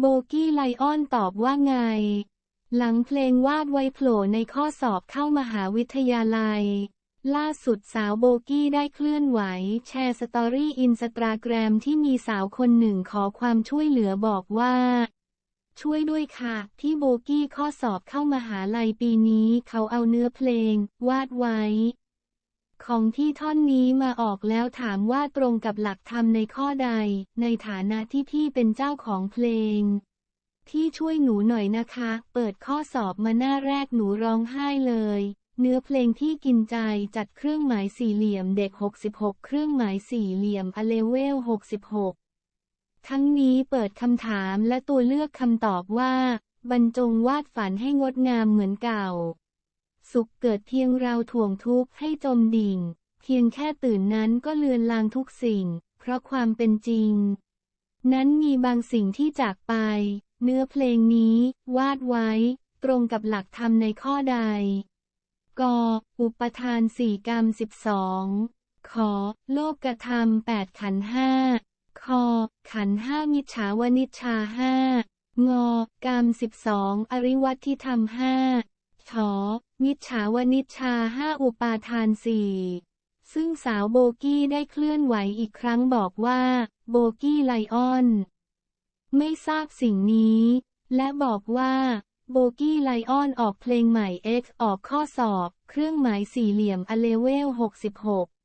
โบกี้ไลออนตอบว่าไง หลังเพลงวาดไวโผล่ในข้อสอบเข้ามหาวิทยาลัย ล่าสุดสาวโบกี้ได้เคลื่อนไหว แชร์สตอรี่อินสตาแกรมที่มีสาวคนหนึ่งขอความช่วยเหลือบอกว่า ช่วยด้วยค่ะ ที่โบกี้ข้อสอบเข้ามหาลัยปีนี้เขาเอาเนื้อเพลง วาดไว้ ของที่ท่อนนี้มาออกแล้วถามว่าตรงกับหลักธรรมในข้อใด ในฐานะที่พี่เป็นเจ้าของเพลง ที่ช่วยหนูหน่อยนะคะ เปิดข้อสอบมาหน้าแรกหนูร้องไห้เลย เนื้อเพลงที่กินใจจัดเครื่องหมายสี่เหลี่ยมเด็ก 66 เครื่องหมายสี่เหลี่ยมอเลเวล 66 ทั้งนี้เปิดคำถามและตัวเลือกคำตอบว่า บรรจงวาดฝันให้งดงามเหมือนเก่า สุขเกิดเพียงเราถ่วงทุกข์ให้จมดิ่ง เพียงแค่ตื่นนั้นก็เลือนลางทุกสิ่ง เพราะความเป็นจริง นั้นมีบางสิ่งที่จากไป เนื้อเพลงนี้ วาดไว้ ตรงกับหลักธรรมในข้อใดกอุปทานสี่กรรมสิบสองขอ โลกกระทำแปดขันห้าคอ ขันห้ามิจฉาวนิชชาห้างอกรรมสิบสองอริวัตที่ทำห้า มิจฉาวนิชชาห้าอุปาทานสี่ซึ่งสาวโบกี้ได้เคลื่อนไหวอีกครั้งบอกว่า โบกี้ไลออน ไม่ทราบสิ่งนี้ และบอกว่า โบกี้ไลออนออกเพลงใหม่ X ออกข้อสอบ เครื่องหมายสี่เหลี่ยมอเลเวล 66